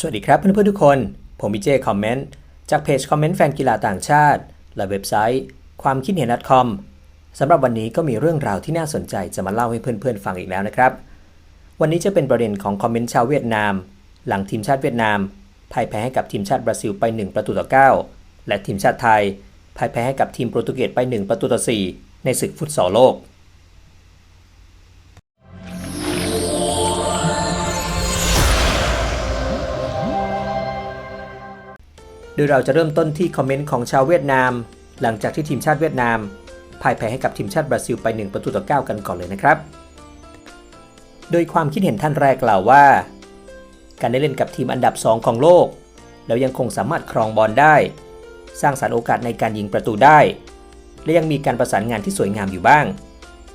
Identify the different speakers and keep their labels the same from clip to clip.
Speaker 1: สวัสดีครับเพื่อนๆทุกคน ผมวิเจคอมเมนต์จากเพจคอมเมนต์แฟนกีฬาต่างชาติ และเว็บไซต์ ความคิดเห็น .com สำหรับวันนี้ก็มีเรื่องราวที่น่าสนใจจะมาเล่าให้เพื่อนๆฟังอีกแล้วนะครับ วันนี้จะเป็นประเด็นของคอมเมนต์ชาวเวียดนาม หลังทีมชาติเวียดนามพ่ายแพ้ให้กับทีมชาติบราซิลไป 1 ประตูต่อ 9 และทีมชาติไทยพ่ายแพ้ให้กับทีมโปรตุเกสไป 1 ประตูต่อ 4 ในศึกฟุตซอลโลก โดยเราจะเริ่มต้นที่คอมเมนต์ของชาวเวียดนาม หลังจากที่ทีมชาติเวียดนามพ่ายแพ้ให้กับทีมชาติบราซิลไป 1 ประตูต่อ 9 กันก่อนเลยนะครับ โดยความคิดเห็นท่านแรกกล่าวว่า การได้เล่นกับทีมอันดับ 2 ของโลก แล้วยังคงสามารถครองบอลได้ สร้างสรรค์โอกาสในการยิงประตูได้ และยังมีการประสานงานที่สวยงามอยู่บ้าง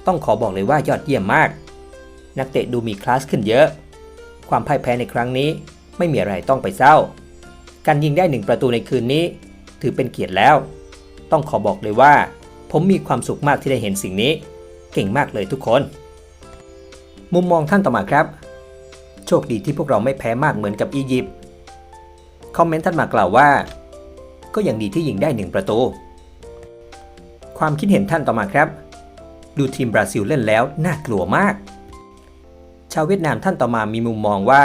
Speaker 1: ต้องขอบอกเลยว่ายอดเยี่ยมมาก นักเตะดูมีคลาสขึ้นเยอะ ความพ่ายแพ้ในครั้งนี้ไม่มีอะไรต้องไปเศร้า การยิงได้หนึ่งประตูในคืนนี้ ถือเป็นเกียรติแล้ว ต้องขอบอกเลยว่า ผมมีความสุขมากที่ได้เห็นสิ่งนี้ เก่งมากเลยทุกคน มุมมองท่านต่อมาครับ โชคดีที่พวกเราไม่แพ้มากเหมือนกับอียิปต์คอมเมนต์ท่านมากล่าวว่า ก็ยังดีที่ยิงได้หนึ่งประตู ความคิดเห็นท่านต่อมาครับ ดูทีมบราซิลเล่นแล้วน่ากลัวมาก ชาวเวียดนามท่านต่อมามีมุมมองว่า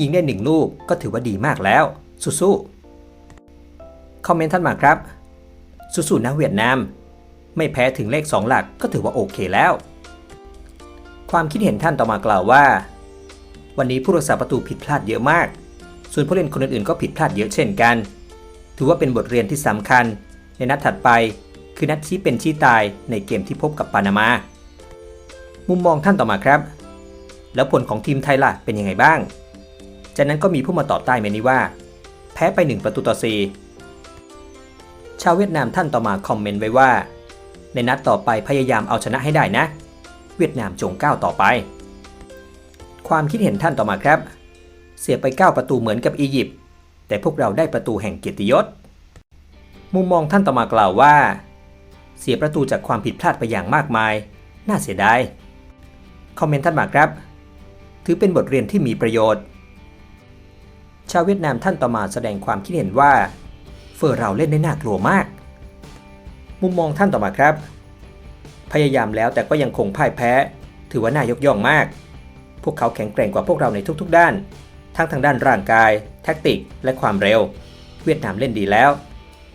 Speaker 1: ยิงได้หนึ่งลูกก็ถือว่าดีมากแล้ว สู้ๆคอมเมนต์ท่านมาครับ สู้ๆนะเวียดนาม ไม่แพ้ถึงเลข 2 หลักก็ถือว่าโอเคแล้ว ความคิดเห็นท่านต่อมากล่าวว่า วันนี้ผู้รักษาประตูผิดพลาดเยอะมาก ส่วนผู้เล่นคนอื่นๆก็ผิดพลาดเยอะเช่นกัน ถือว่าเป็นบทเรียนที่สำคัญ ในนัดถัดไปคือนัดชี้เป็นชี้ตายในเกมที่พบกับปานามา มุมมองท่านต่อมาครับ แล้วผลของทีมไทยล่ะเป็นยังไงบ้าง จากนั้นก็มีผู้มาตอบใต้เมนี้ว่า พ้ไป 1 ประตูต่อ 4 ชาวเวียดนามท่านต่อมาคอมเมนต์ไว้ว่า ในนัดต่อไปพยายามเอาชนะให้ได้นะ เวียดนามจงก้าวต่อไป ความคิดเห็นท่านต่อมาครับ เสียไป 9 ประตูเหมือนกับอียิปต์แต่พวกเราได้ประตูแห่งเกียรติยศ มุมมองท่านต่อมากล่าวว่า เสียประตูจากความผิดพลาดไปอย่างมากมาย น่าเสียดาย คอมเมนต์ท่านมาครับ ถือเป็นบทเรียนที่มีประโยชน์ ชาวเวียดนามท่านต่อมาแสดงความคิดเห็นว่า เฟอร์เราเล่นได้น่ากลัวมาก มุมมองท่านต่อมาครับ พยายามแล้วแต่ก็ยังคงพ่ายแพ้ ถือว่าน่ายกย่องมาก พวกเขาแข็งแกร่งกว่าพวกเราในทุกๆด้าน ทั้งทางด้านร่างกาย แท็กติก และความเร็ว เวียดนามเล่นดีแล้ว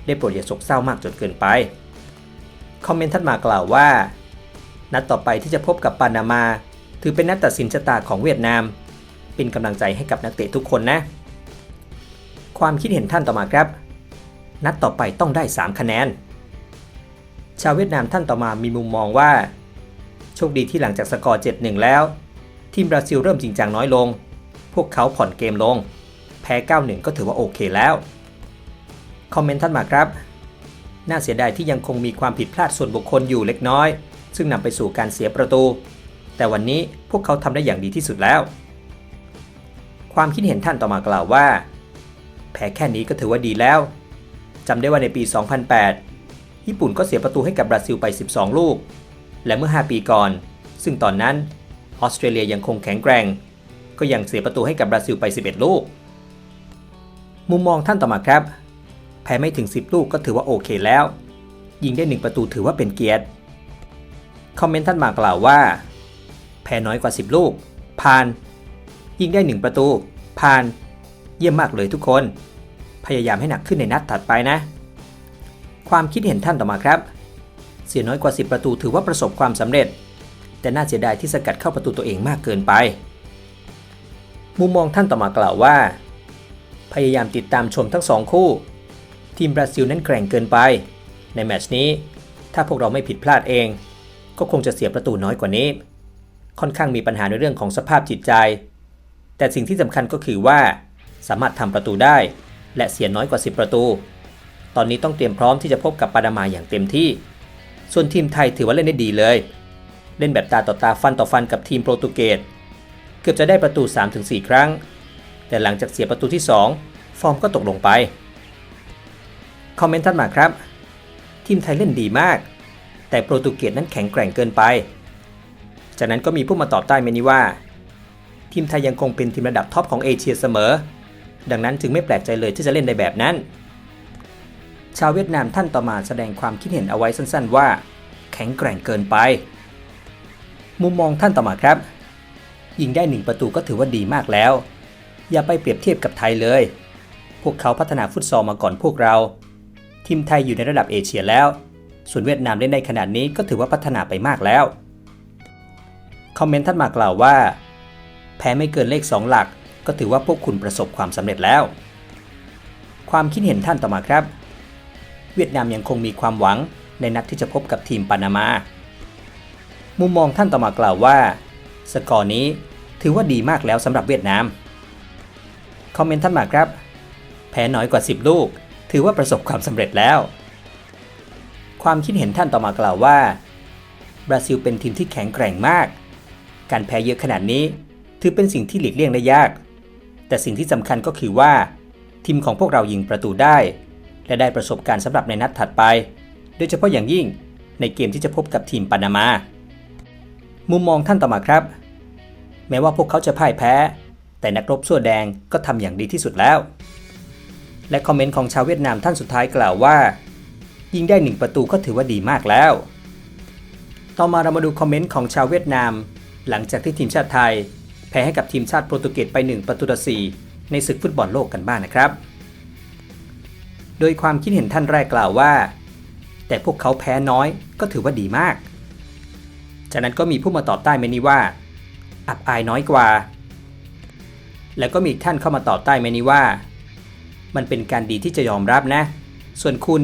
Speaker 1: ได้โปรดอย่าโศกเศร้ามากจนเกินไป คอมเมนต์ท่านมากล่าวว่า นัดต่อไปที่จะพบกับปานามา ถือเป็นนัดตัดสินชะตาของเวียดนาม เป็นกำลังใจให้กับนักเตะทุกคนนะ ความคิดเห็นท่านต่อมาครับ นัดต่อไปต้องได้ 3 คะแนน ชาวเวียดนามท่านต่อมามีมุมมองว่า โชคดีที่หลังจากสกอร์ 7-1 แล้ว ทีมบราซิลเริ่มจริงจังน้อยลง พวกเขาผ่อนเกมลง แพ้ 9-1 ก็ถือว่าโอเคแล้ว คอมเมนต์ท่านมาครับ น่าเสียดายที่ยังคงมีความผิดพลาดส่วนบุคคลอยู่เล็กน้อย ซึ่งนำไปสู่การเสียประตู แต่วันนี้พวกเขาทำได้อย่างดีที่สุดแล้ว ความคิดเห็นท่านต่อมากล่าวว่า แพ้แค่นี้ก็ถือว่าดีแล้ว จำได้ว่าในปี 2008 ญี่ปุ่นก็เสียประตูให้กับบราซิลไป 12 ลูก และเมื่อ 5 ปีก่อน ซึ่งตอนนั้นออสเตรเลียยังคงแข็งแกร่ง ก็ยังเสียประตูให้กับบราซิลไป 11 ลูก มุมมองท่านต่อมาครับ แพ้ไม่ถึง 10 ลูกก็ถือว่าโอเคแล้ว ยิงได้ 1 ประตูถือว่าเป็นเกียรติ คอมเมนต์ท่านมากล่าวว่า แพ้น้อยกว่า 10 ลูก ผ่าน ยิงได้ 1 ประตู ผ่าน เยี่ยมมากเลยทุกคน พยายามให้หนักขึ้นในนัดถัดไปนะ ความคิดเห็นท่านต่อมาครับ เสียน้อยกว่า 10 ประตูถือว่าประสบความสำเร็จ แต่น่าเสียดายที่สกัดเข้าประตูตัวเองมากเกินไป มุมมองท่านต่อมากล่าวว่า พยายามติดตามชมทั้งสองคู่ ทีมบราซิลนั้นแกร่งเกินไป ในแมตช์นี้ ถ้าพวกเราไม่ผิดพลาดเอง ก็คงจะเสียประตูน้อยกว่านี้ ค่อนข้างมีปัญหาในเรื่องของสภาพจิตใจ แต่สิ่งที่สำคัญก็คือว่า สามารถทำประตูได้ และเสียน้อยกว่า 10 ประตู ตอนนี้ต้องเตรียมพร้อมที่จะพบกับปานามาอย่างเต็มที่ ส่วนทีมไทยถือว่าเล่นได้ดีเลย เล่นแบบตาต่อตาฟันต่อฟันกับทีมโปรตุเกสเกือบจะได้ประตู 3-4 ครั้ง แต่หลังจากเสียประตูที่ 2 ฟอร์มก็ตกลงไปคอมเมนต์ท่านมาครับ ทีมไทยเล่นดีมาก แต่โปรตุเกสนั้นแข็งแกร่งเกินไป จากนั้นก็มีผู้มาตอบใต้เมนี้ว่า ทีมไทยยังคงเป็นทีมระดับท็อปของเอเชียเสมอ ดังนั้นจึงไม่แปลกใจเลยที่จะเล่นในแบบนั้น ชาวเวียดนามท่านต่อมาแสดงความคิดเห็นเอาไว้สั้น ๆ ว่า แข็งแกร่งเกินไป มุมมองท่านต่อมาครับ ยิงได้หนึ่งประตูก็ถือว่าดีมากแล้ว อย่าไปเปรียบเทียบกับไทยเลย พวกเขาพัฒนาฟุตซอลมาก่อนพวกเรา ทีมไทยอยู่ในระดับเอเชียแล้ว ส่วนเวียดนามเล่นได้ขนาดนี้ก็ถือว่าพัฒนาไปมากแล้วคอมเมนต์ท่านมากล่าวว่า แพ้ไม่เกินเลข 2 หลัก ก็ถือว่าพวกคุณประสบความสำเร็จแล้ว ความคิดเห็นท่านต่อมาครับ เวียดนามยังคงมีความหวังในนัดที่จะพบกับทีมปานามา มุมมองท่านต่อมากล่าวว่า สกอร์นี้ถือว่าดีมากแล้วสำหรับเวียดนาม คอมเมนต์ท่านมาครับ แพ้น้อยกว่า 10 ลูก ถือว่าประสบความสำเร็จแล้ว ความคิดเห็นท่านต่อมากล่าวว่า บราซิลเป็นทีมที่แข็งแกร่งมาก การแพ้เยอะขนาดนี้ ถือเป็นสิ่งที่หลีกเลี่ยงได้ยาก แต่สิ่งที่สำคัญก็คือว่า ทีมของพวกเรายิงประตูได้ และได้ประสบการณ์สำหรับในนัดถัดไป โดยเฉพาะอย่างยิ่งในเกมที่จะพบกับทีมปานามา มุมมองท่านต่อมาครับ แม้ว่าพวกเขาจะพ่ายแพ้ แต่นักรบส่วแดงก็ทำอย่างดีที่สุดแล้ว และคอมเมนต์ของชาวเวียดนามท่านสุดท้ายกล่าวว่า ยิงได้หนึ่งประตูก็ถือว่าดีมากแล้วต่อมาเรามาดูคอมเมนต์ของชาวเวียดนาม หลังจากที่ทีมชาติไทย พ้ให้กับทีมชาติโปรตุเกสไป 1 ประตูต่อ4ในศึกฟุตบอลโลกกันบ้างนนะครับ โดยความคิดเห็นท่านแรกกล่าวว่า แต่พวกเขาแพ้น้อยก็ถือว่าดีมาก จากนั้นก็มีผู้มาตอบใต้เมนี้ว่า อับอายน้อยกว่า แล้วก็มีท่านเข้ามาตอบใต้เมนี้ว่า มันเป็นการดีที่จะยอมรับนะ ส่วนคุณ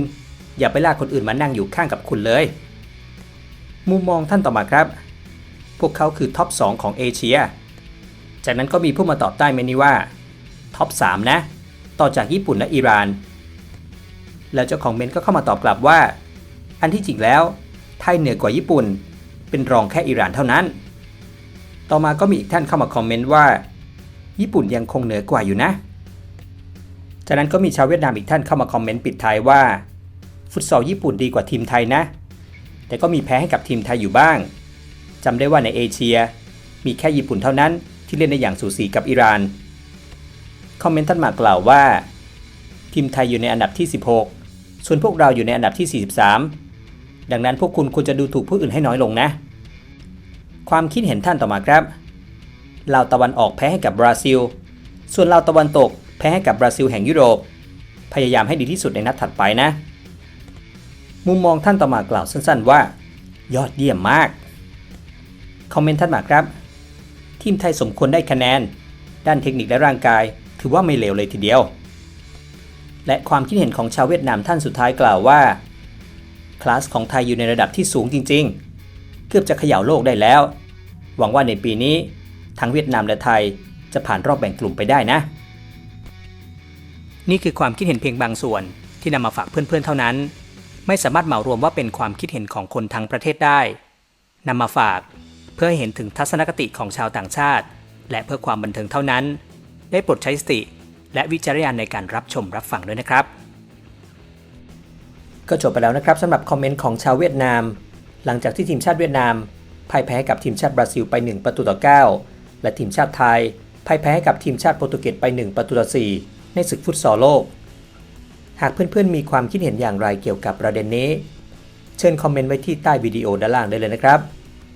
Speaker 1: อย่าไปลากคนอื่นมานั่งอยู่ข้างกับคุณเลย มุมมองท่านต่อมาครับ พวกเขาคือท็อป 2 ของเอเชีย จากนั้นก็มีผู้มาตอบใต้เมนี้ว่าท็อป 3 นะ ต่อจากญี่ปุ่นและอิหร่าน แล้วเจ้าของเมนก็เข้ามาตอบกลับว่า อันที่จริงแล้ว ไทยเหนือกว่าญี่ปุ่น เป็นรองแค่อิหร่านเท่านั้น ต่อมาก็มีอีกท่านเข้ามาคอมเมนต์ว่า ญี่ปุ่นยังคงเหนือกว่าอยู่นะ จากนั้นก็มีชาวเวียดนามอีกท่านเข้ามาคอมเมนต์ปิดท้ายว่า ฟุตซอลญี่ปุ่นดีกว่าทีมไทยนะ แต่ก็มีแพ้ให้กับทีมไทยอยู่บ้างจำได้ว่าในเอเชีย มีแค่ญี่ปุ่นเท่านั้น ที่เล่นได้อย่างสูสีกับอิหร่าน คอมเมนต์ท่านมากล่าวว่า ทีมไทยอยู่ในอันดับที่ 16 ส่วนพวกเราอยู่ในอันดับที่ 43 ดังนั้นพวกคุณควรจะดูถูกผู้อื่นให้น้อยลงนะ ความคิดเห็นท่านต่อมาครับลาวตะวันออกแพ้ให้กับบราซิล ส่วนลาวตะวันตกแพ้ให้กับบราซิลแห่งยุโรป พยายามให้ดีที่สุดในนัดถัดไปนะ มุมมองท่านต่อมากล่าวสั้นๆว่า ยอดเยี่ยมมาก คอมเมนต์ท่านมาครับ ทีมไทยสมควรได้คะแนน ด้านเทคนิคและร่างกาย ถือว่าไม่เลวเลยทีเดียว และความคิดเห็นของชาวเวียดนามท่านสุดท้ายกล่าวว่า คลาสของไทยอยู่ในระดับที่สูงจริง ๆ เกือบจะเขย่าโลกได้แล้ว หวังว่าในปีนี้ ทั้งเวียดนามและไทยจะผ่านรอบแบ่งกลุ่มไปได้นะ นี่คือความคิดเห็นเพียงบางส่วนที่นำมาฝากเพื่อนๆเท่านั้น ไม่สามารถเหมารวมว่าเป็นความคิดเห็นของคนทั้งประเทศได้นำมาฝาก พื่อให้เห็นถึงทัศนคติของชาวต่างชาติ และเพื่อความบันเทิงเท่านั้น ได้โปรดใช้สติ และวิจารณญาณในการรับชมรับฟังด้วยนะครับ ก็จบไปแล้วนะครับสำหรับคอมเมนต์ของชาวเวียดนาม หลังจากที่ทีมชาติเวียดนามพ่ายแพ้ให้กับทีมชาติบราซิลไป 1 ประตูต่อ 9 และทีมชาติไทยพ่ายแพ้ให้กับทีมชาติโปรตุเกสไป 1 ประตูต่อ 4 ในศึกฟุตซอลโลก หากเพื่อนๆมีความคิดเห็นอย่างไรเกี่ยวกับประเด็นนี้ เชิญคอมเมนต์ไว้ที่ใต้วิดีโอด้านล่างได้เลยนะครับ